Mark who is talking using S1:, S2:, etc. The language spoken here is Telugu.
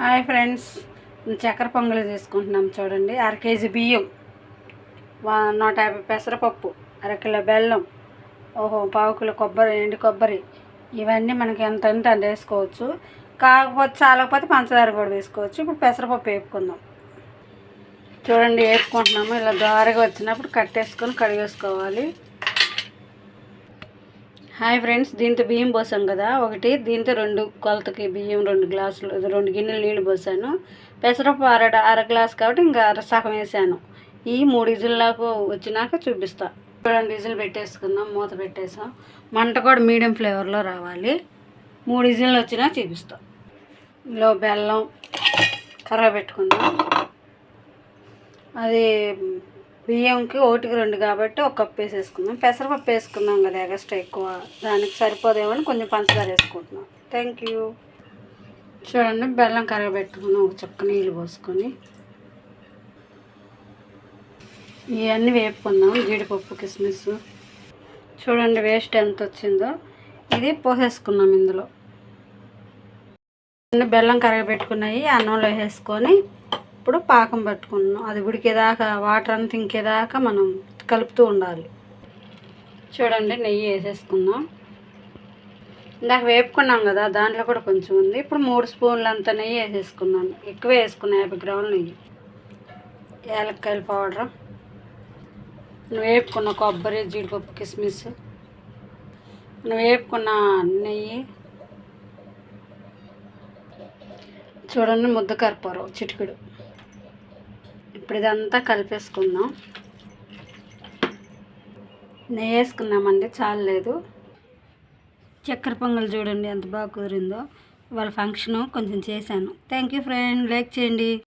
S1: హాయ్ ఫ్రెండ్స్ చక్కెర పొంగలి తీసుకుంటున్నాం చూడండి. అర కేజీ బియ్యం వా- నూట యాభై పెసరపప్పు అరకిలో బెల్లం ఓహో పావు కిలో కొబ్బరి ఎండు కొబ్బరి. ఇవన్నీ మనకి ఎంత ఎంత అంత వేసుకోవచ్చు. కాకపోతే చాలకపోతే పంచదార కూడా వేసుకోవచ్చు. ఇప్పుడు పెసరపప్పు వేపుకుందాం. చూడండి వేపుకుంటున్నాము. ఇలా దారగా వచ్చినప్పుడు కట్టేసుకొని కడిగేసుకోవాలి. హాయ్ ఫ్రెండ్స్ దీంతో బియ్యం పోసాం కదా. ఒకటి దీంతో రెండు కొలతకి బియ్యం రెండు గ్లాసులు రెండు గిన్నెలు నీళ్ళు పోసాను. పెసరపప్పు అర అర గ్లాస్ కాబట్టి ఇంకా అర సగం వేసాను. ఈ మూడు ఇజుల్లాకు వచ్చినాక చూపిస్తా. రెండు ఇజులు పెట్టేసుకుందాం మూత పెట్టేసాం. మంట కూడా మీడియం ఫ్లేవర్లో రావాలి. మూడు ఇజులు వచ్చినా చూపిస్తా. ఇందులో బెల్లం కర్ర పెట్టుకుందాం. అది బియ్యంకి ఒకటికి రెండు కాబట్టి ఒక కప్పు వేసేసుకుందాం. పెసరపప్పు వేసుకున్నాం కదా ఎగస్ట్రా ఎక్కువ. దానికి సరిపోదేమో అని కొంచెం పంచదార వేసుకుంటున్నాం. థ్యాంక్ యూ చూడండి బెల్లం కరగబెట్టుకున్నాం ఒక చుక్క నీళ్ళు పోసుకొని. ఇవన్నీ వేపుకుందాం. జీడిపప్పు కిస్మిస్. చూడండి వేస్ట్ ఎంత వచ్చిందో. ఇది పోసేసుకున్నాం ఇందులో. బెల్లం బెల్లం కరగబెట్టుకున్నాయి అన్నంలో వేసుకొని ఇప్పుడు పాకం పట్టుకున్నాం. అది ఉడికేదాకా వాటర్ అంతా ఇంకేదాకా మనం కలుపుతూ ఉండాలి. చూడండి నెయ్యి వేసేసుకుందాం ఇందాక వేపుకున్నాం కదా దాంట్లో కూడా కొంచెం ఉంది. ఇప్పుడు మూడు స్పూన్లు అంత నెయ్యి వేసేసుకున్నాను ఎక్కువ వేసుకున్నా యాభై గ్రాములు నెయ్యి. యాలక్కాయల పౌడర్. నువ్వు వేపుకున్న కొబ్బరి జీడిపప్పు కిస్మిస్. నువ్వు వేపుకున్న నెయ్యి. చూడండి ముద్ద కర్పూరం చిటికెడు. ఇప్పుడు ఇదంతా కలిపేసుకుందాం. నెయ్యి వేసుకున్నామండి చాలలేదు చక్కెర పొంగల్ చూడండి ఎంత బాగా కుదిరిందో. వాళ్ళ ఫంక్షను కొంచెం చేశాను. థ్యాంక్ యూ ఫ్రెండ్ లైక్ చేయండి.